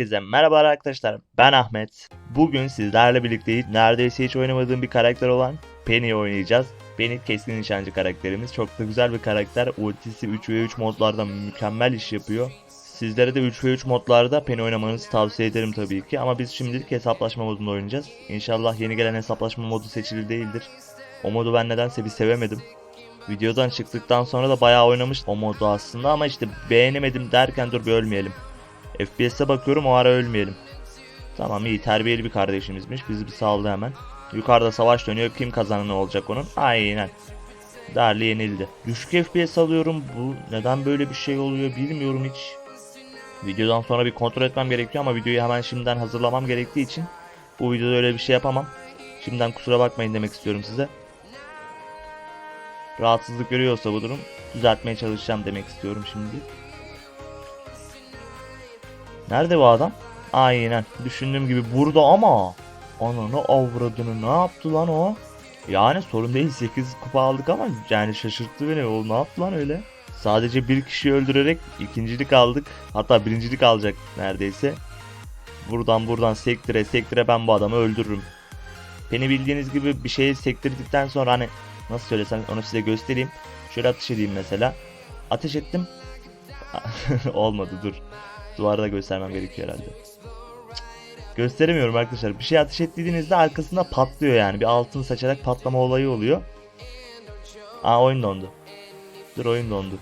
Herkese merhaba arkadaşlar ben Ahmet. Bugün sizlerle birlikte neredeyse hiç oynamadığım bir karakter olan Penny'i oynayacağız. Penny keskin nişancı karakterimiz. Çok da güzel bir karakter. Ultisi 3v3 modlarda mükemmel iş yapıyor. Sizlere de 3v3 modlarda Penny oynamanızı tavsiye ederim tabii ki. Ama biz şimdilik hesaplaşma modunda oynayacağız. İnşallah yeni gelen hesaplaşma modu seçili değildir. O modu ben nedense bir sevemedim. Videodan çıktıktan sonra da bayağı oynamış o modu aslında ama işte beğenemedim derken dur bir ölmeyelim. FPS'e bakıyorum o ara ölmeyelim. Tamam iyi terbiyeli bir kardeşimizmiş. Bizi bir saldı hemen. Yukarıda savaş dönüyor. Kim kazanan olacak onun? Aynen. Darli yenildi. Düşük FPS alıyorum. Bu neden böyle bir şey oluyor bilmiyorum hiç. Videodan sonra bir kontrol etmem gerekiyor ama videoyu hemen şimdiden hazırlamam gerektiği için bu videoda öyle bir şey yapamam. Şimdiden kusura bakmayın demek istiyorum size. Rahatsızlık görüyorsa bu durum düzeltmeye çalışacağım demek istiyorum şimdi. Nerede bu adam? Aynen. Düşündüğüm gibi burada ama ananı avradını ne yaptı lan o? Yani sorun değil 8 kupa aldık ama yani şaşırttı beni. O ne yaptı lan öyle? Sadece bir kişiyi öldürerek ikincilik aldık. Hatta birincilik alacak neredeyse. Buradan buradan sektire sektire ben bu adamı öldürürüm. Beni bildiğiniz gibi bir şeyi sektirdikten sonra hani nasıl söylesem onu size göstereyim. Şöyle ateş edeyim mesela. Ateş ettim. Olmadı dur. Duvarda göstermem gerekiyor herhalde. Gösteremiyorum arkadaşlar. Bir şey ateş ettiğinizde arkasında patlıyor yani. Bir altın saçarak patlama olayı oluyor. Aa oyun dondu. Dur oyun dondu.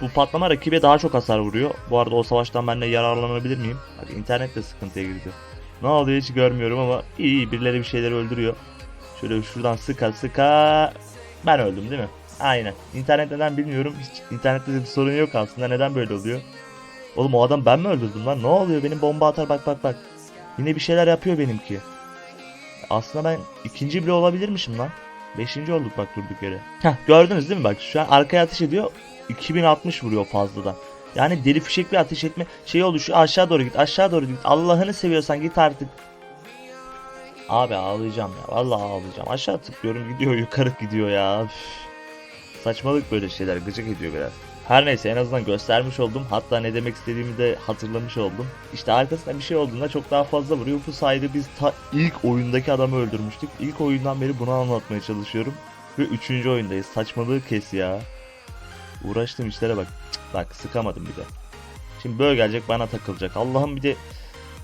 Bu patlama rakibe daha çok hasar vuruyor. Bu arada o savaştan ben de yararlanabilir miyim? Bak internet de sıkıntıya girdi. Ne oluyor hiç görmüyorum ama iyi iyi birileri bir şeyleri öldürüyor. Şöyle şuradan sıka sıka ben öldüm değil mi? Aynen. İnternet neden bilmiyorum. Hiç internette de bir sorun yok aslında. Neden böyle oluyor? Oğlum o adam ben mi öldürdüm lan? Ne oluyor? Benim bomba atar bak bak bak. Yine bir şeyler yapıyor benimki. Aslında ben ikinci bile olabilirmişim lan. Beşinci olduk bak durduk yere. Heh gördünüz değil mi bak şu an arkaya ateş ediyor. 2060 vuruyor fazladan. Yani deli fişek bir ateş etme şey oldu şu aşağı doğru git aşağı doğru git. Allah'ını seviyorsan git artık. Abi ağlayacağım ya. Vallahi ağlayacağım. Aşağı tıklıyorum gidiyor yukarı gidiyor ya. Üf. Saçmalık böyle şeyler gıcık ediyor biraz. Her neyse en azından göstermiş oldum. Hatta ne demek istediğimi de hatırlamış oldum. İşte arkasında bir şey olduğunda çok daha fazla vuruyor. Bu sayede biz ta ilk oyundaki adamı öldürmüştük. İlk oyundan beri bunu anlatmaya çalışıyorum. Ve üçüncü oyundayız. Saçmalığı kes ya. Uğraştığım işlere bak. Cık, bak sıkamadım bir de. Şimdi böyle gelecek bana takılacak. Allah'ım bir de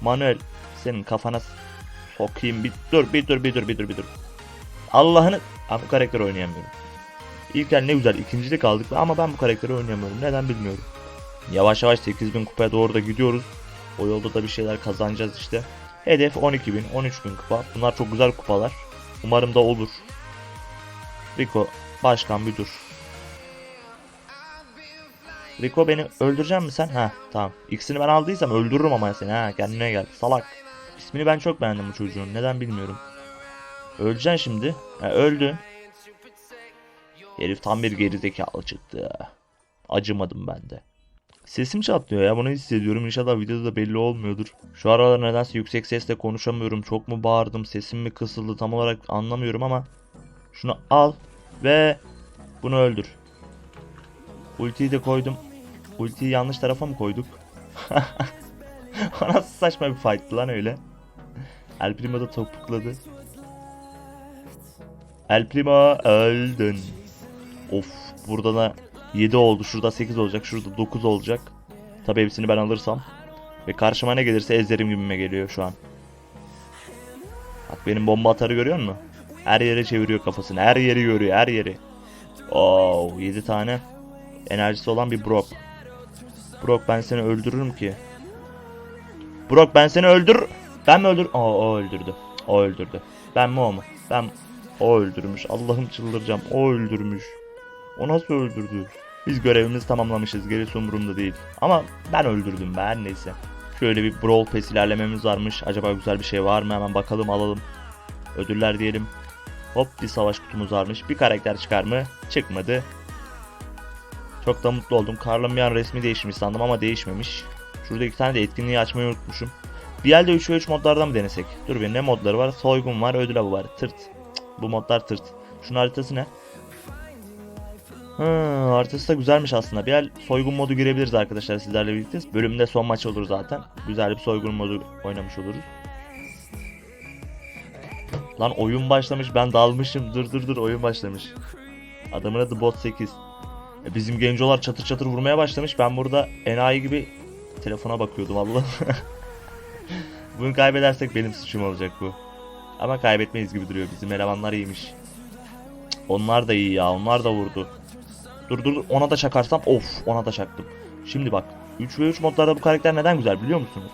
Manuel senin kafana sokayım bir dur bir dur bir dur bir dur bir dur. Allah'ını bu karakter oynayamıyorum. İlk el ne güzel ikincilik aldık ama ben bu karakteri oynayamıyorum. Neden bilmiyorum. Yavaş yavaş 8000 kupaya doğru da gidiyoruz. O yolda da bir şeyler kazanacağız işte. Hedef 12000, 13000 kupa. Bunlar çok güzel kupalar. Umarım da olur. Rico, başkan bir dur. Rico beni öldürecek mi sen? Ha tamam. İkisini ben aldıysam öldürürüm ama seni ha kendine gel. Salak. İsmini ben çok beğendim bu çocuğun. Neden bilmiyorum. Öleceksin şimdi. Ha, öldün. Herif tam bir gerizekalı çıktı. Acımadım ben de. Sesim çatlıyor ya bunu hissediyorum. İnşallah videoda da belli olmuyordur. Şu aralar nedense yüksek sesle konuşamıyorum. Çok mu bağırdım sesim mi kısıldı tam olarak anlamıyorum ama. Şunu al ve bunu öldür. Ultiyi de koydum. Ultiyi yanlış tarafa mı koyduk? Nasıl saçma bir fight'tı lan öyle. El Primo da topukladı. El Primo öldün. Of burada da 7 oldu. Şurada 8 olacak. Şurada 9 olacak. Tabi hepsini ben alırsam. Ve karşıma ne gelirse ezerim gibime geliyor şu an. Bak benim bomba atarı görüyor musun? Her yere çeviriyor kafasını. Her yeri görüyor. Her yeri. Oo 7 tane enerjisi olan bir Brock. Brock ben seni öldürürüm ki. Brock ben seni öldür. Ben mi öldür? Aa, o öldürdü. O öldürdü. Ben mi o mu? Ben o öldürmüş. Allah'ım çıldıracağım. O öldürmüş. O nasıl öldürdü? Biz görevimizi tamamlamışız. Gerisi umurumda değil. Ama ben öldürdüm ben neyse. Şöyle bir Brawl Pass ilerlememiz varmış. Acaba güzel bir şey var mı? Hemen bakalım alalım. Ödüller diyelim. Hop bir savaş kutumuz varmış. Bir karakter çıkar mı? Çıkmadı. Çok da mutlu oldum. Karl'ın bir an resmi değişmiş sandım ama değişmemiş. Şurada iki tane de etkinliği açmayı unutmuşum. Bir elde 3 ve 3 modlardan mı denesek? Dur bir ne modları var? Soygun var, ödül avı var. Tırt. Cık, bu modlar tırt. Şunun haritası ne? Hı, haritası da güzelmiş aslında. Bir el soygun modu girebiliriz arkadaşlar sizlerle birlikte. Bölümde son maç olur zaten. Güzel bir soygun modu oynamış oluruz. Lan oyun başlamış ben dalmışım. Dur dur dur oyun başlamış. Adamın adı bot 8. E, bizim gencolar çatır çatır vurmaya başlamış. Ben burada enayi gibi telefona bakıyordum Allah. Bunu kaybedersek benim suçum olacak bu. Ama kaybetmeyiz gibi duruyor. Bizim elemanlar iyiymiş. Onlar da iyi ya. Onlar da vurdu. Dur dur. Ona da çakarsam of ona da çaktım. Şimdi bak 3 ve 3 modlarda bu karakter neden güzel biliyor musunuz?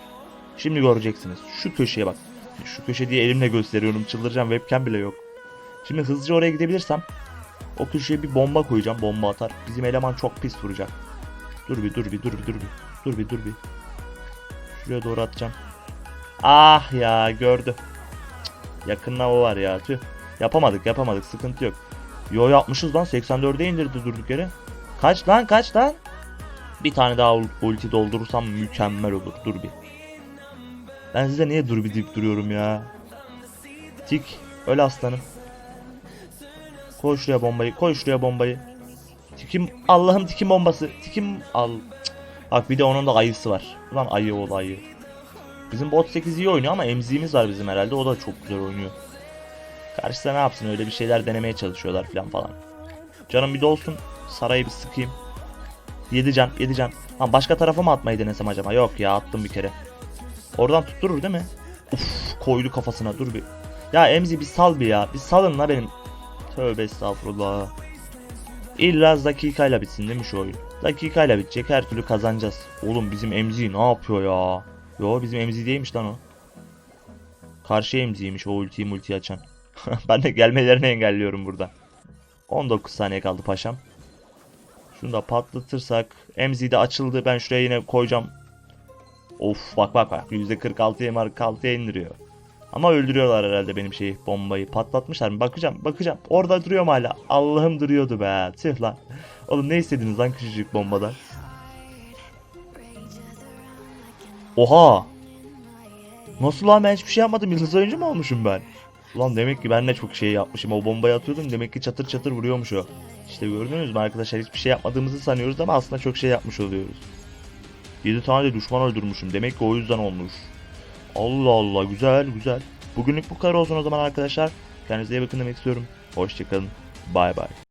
Şimdi göreceksiniz. Şu köşeye bak. Şu köşe diye elimle gösteriyorum. Çıldıracağım webcam bile yok. Şimdi hızlıca oraya gidebilirsem o köşeye bir bomba koyacağım. Bomba atar. Bizim eleman çok pis vuracak. Dur bir dur bir dur bir dur bir. Dur bir dur bir. Şuraya doğru atacağım. Ah ya gördü. Yakında o var ya tüh. Yapamadık yapamadık sıkıntı yok. Yo yapmışız lan 84'e indirdi durduk yere. Kaç lan kaç lan? Bir tane daha ul- ulti doldurursam mükemmel olur. Dur bir. Ben size niye dur bir deyip duruyorum ya? Tik. Öl aslanım. Koy şuraya bombayı. Koy şuraya bombayı. Tikim. Allah'ım tikim bombası. Tikim. Al. Cık. Bak bir de onun da ayısı var. Ulan ayı ol ayı. Bizim bot 8 iyi oynuyor ama emziğimiz var bizim herhalde. O da çok güzel oynuyor. Karşıda ne yapsın öyle bir şeyler denemeye çalışıyorlar falan falan. Canım bir dolsun. Sarayı bir sıkayım. 7 can 7 can. Ha başka tarafa mı atmayı denesem acaba? Yok ya attım bir kere. Oradan tutturur değil mi? Uf koydu kafasına dur bir. Ya Emzi bir sal bir ya. Bir salın la benim. Tövbe estağfurullah. İlla dakikayla bitsin değil mi şu oyun? Dakikayla bitecek her türlü kazanacağız. Oğlum bizim Emzi ne yapıyor ya? Yo bizim Emzi değilmiş lan o. Karşı Emzi'ymiş o ultiyi multi açan. ben de gelmelerini engelliyorum burada. 19 saniye kaldı paşam. Şunu da patlatırsak. Emzi de açıldı. Ben şuraya yine koyacağım. Of bak bak bak. %46'ya mark 6'ya indiriyor. Ama öldürüyorlar herhalde benim şeyi bombayı. Patlatmışlar mı? Bakacağım bakacağım. Orada duruyorum hala. Allah'ım duruyordu be. Tüh lan. Oğlum ne istediniz lan küçücük bombadan? Oha. Nasıl lan ben hiçbir şey yapmadım. Yıldız oyuncu mu olmuşum ben? Ulan demek ki ben de çok şey yapmışım. O bombayı atıyordum. Demek ki çatır çatır vuruyormuş o. İşte gördünüz mü arkadaşlar hiçbir şey yapmadığımızı sanıyoruz ama aslında çok şey yapmış oluyoruz. 7 tane de düşman öldürmüşüm. Demek ki o yüzden olmuş. Allah Allah güzel güzel. Bugünlük bu kadar olsun o zaman arkadaşlar. Kendinize iyi bakın demek istiyorum. Hoşçakalın. Bay bay.